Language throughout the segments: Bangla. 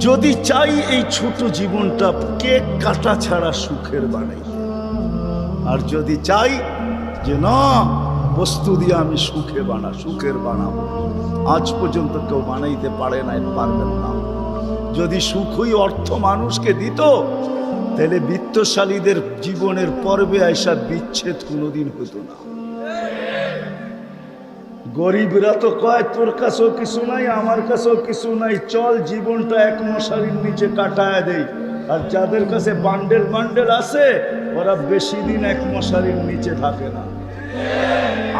যদি চাই এই ছোট জীবনটা কেক কাটা ছাড়া সুখের বানাই। আর যদি চাই যে না, বস্তু দিয়ে আমি সুখে বানা, সুখের বানাবো। আজ পর্যন্ত কেউ বানাইতে পারে না পারবেন না। যদি সুখই অর্থ মানুষকে দিত, তাহলে বিত্তশালীদের জীবনের পর্বে আইসা বিচ্ছেদ কোনোদিন হতো না। গরিবরা তো কয়, তোর কাছেও কিছু নাই, আমার কাছেও কিছু নাই, চল জীবনটা এক মশারির নিচে কাটায় দেই। আর যাদের কাছে বান্ডেল বান্ডেল আছে, ওরা বেশি দিন এক মশারির নিচে থাকে না।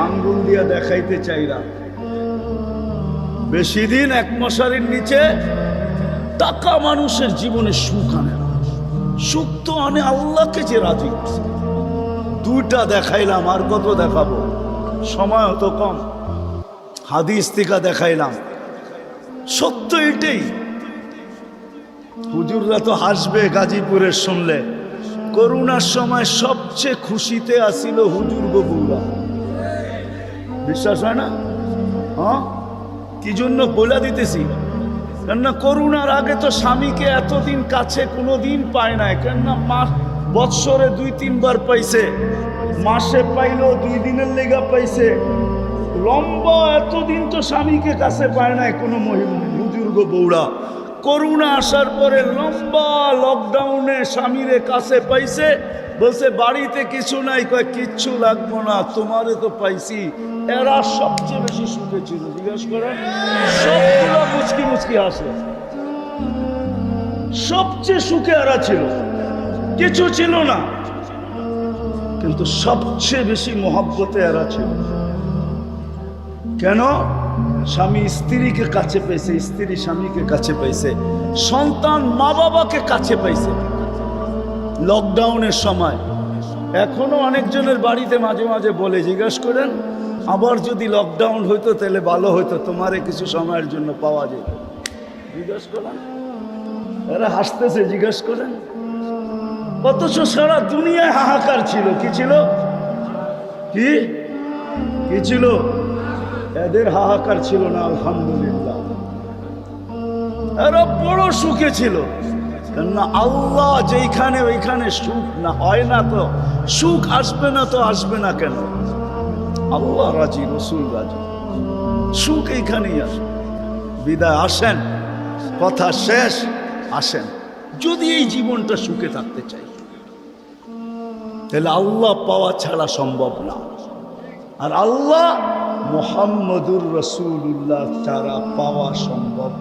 আঙ্গুল দিয়া দেখাইতে চাইরা বেশি দিন এক মশারির নিচে টাকা মানুষের জীবনে সুখ আনে না। সুখ তো আনে আল্লাহকে যে রাজি দুইটা দেখাইলাম, আর কত দেখাবো? সময় হতো কম। হাদিস থেকে দেখাইলাম। সত্য এটাই। হুজুররা তো হাসবে গাজীপুরের শুনলে। করোনার সময় সবচেয়ে খুশিতে আসিল হুজুর বগুড়া বিশ্বাস হয় না? হ্যাঁ? কি জন্য বলে দিতেছি? কেননা করোনার আগে তো স্বামীকে এতদিন কাছে কোনো দিন পায় নাই। কেননা মাস বৎসরে দুই তিনবার পাইছে। মাসে পাইলো দুই দিনের লেগা পাইছে। লম্বা, এতদিন তো স্বামীকে কাছে পায় নাই, কোনো বুজুর্গ বৌড়া করুণা আসার পরে লম্বা লকডাউনে স্বামীরে কাছে পাইছে, বলছে, বাড়িতে কিছু নাই। কয়, কিচ্ছু লাগবো না, তোমারে তো পাইছি। এরা সবচেয়ে বেশি সুখে ছিল, জিজ্ঞেস করেন, সবগুলো মুচকি মুচকি আসে সবচেয়ে সুখে এরা ছিল। কিছু ছিল না, কিন্তু সবচেয়ে বেশি মহব্বতে এরা ছিল। কেন? স্বামী স্ত্রীকে কাছে পেয়েছে স্ত্রী স্বামীকে কাছে পাইছে, সন্তান মা বাবাকে কাছে পাইছে। লকডাউনের সময় এখনও অনেকজনের বাড়িতে মাঝে মাঝে বলে, জিজ্ঞেস করেন, আবার যদি লকডাউন হইতো তাহলে ভালো হইতো, তোমারে কিছু সময়ের জন্য পাওয়া যেত। জিজ্ঞেস করেন। এরা হাসতেছে, জিজ্ঞেস করেন। অথচ সারা দুনিয়ায় হাহাকার ছিল। কি ছিল? কি ছিল? এদের হাহাকার ছিল না, আলহামদুলিল্লাহ। এরা বড় সুখে ছিল। কেননা আল্লাহ যেইখানে ওইখানে সুখ না, হয় না তো, সুখ আসবে না তো আসবে না কেন? আল্লাহ রাজি, রসুল রাজি। সুখ এইখানেই আসে। বিদায়, আসেন। কথা শেষ, আসেন। যদি এই জীবনটা সুখে থাকতে চাই, তাহলে আল্লাহ পাওয়া ছাড়া সম্ভব না। আর আল্লাহ মোহাম্মদুর রসুল্লাহ ছাড়া পাওয়া সম্ভব